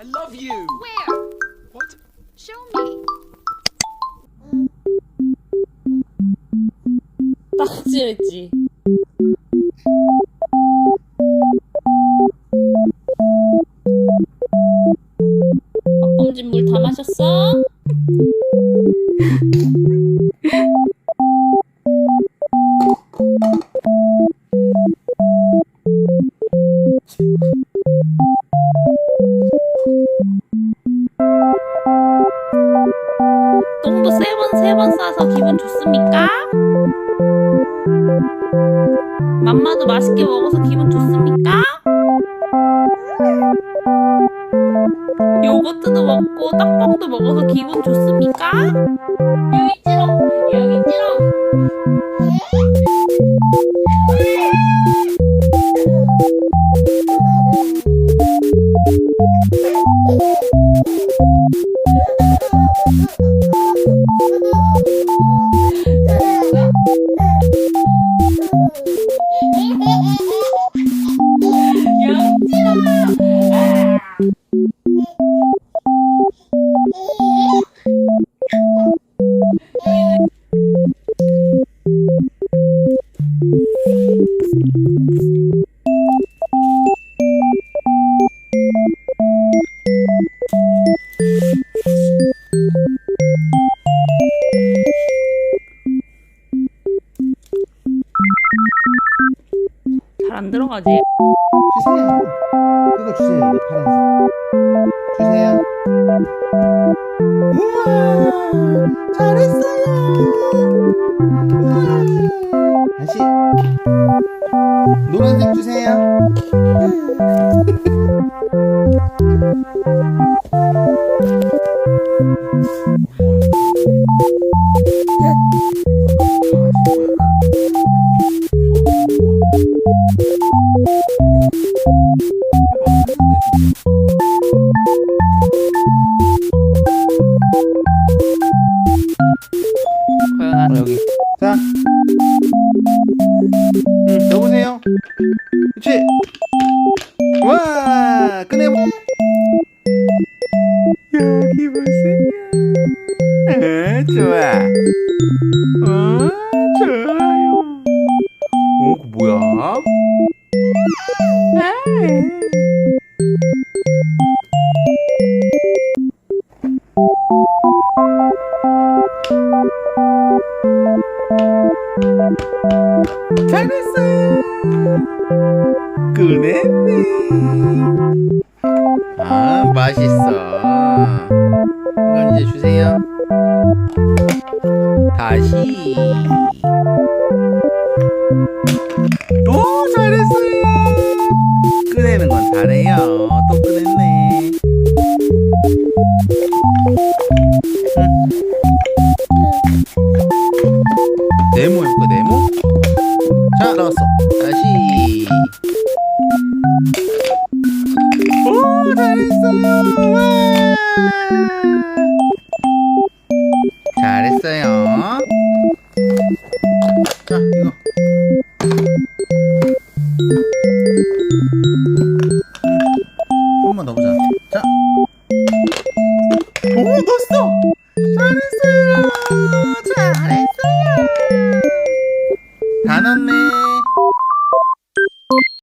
I love you. Where? What? Show me. 딱지했지. 박범진 물다 마셨어? 만 싸서 기분 좋습니까? 맘마도 맛있게 먹어서 기분 좋습니까? 요거트도 먹고 떡볶도 먹어서 기분 좋습니까? 유이치 안 들어가지? 주세요. 그거 주세요. 파란색. 주세요. 우와, 잘했어요. 우와. 다시. 노란색 주세요. 고양아 어, 여기. 자. 응, 여보세요. 그렇지. 와, 꺼내. 여기 보세요. 아, 좋아. 어, 좋아요. 어, 그 뭐야? 잘했어요. 꺼냈네. 아, 맛있어. 이건 이제 주세요. 다시. 오, 잘했어요. 꺼내는 건 잘해요. 또 꺼냈네. 자, 나왔어. 다시. 오, 잘했어요. 와. 잘했어요.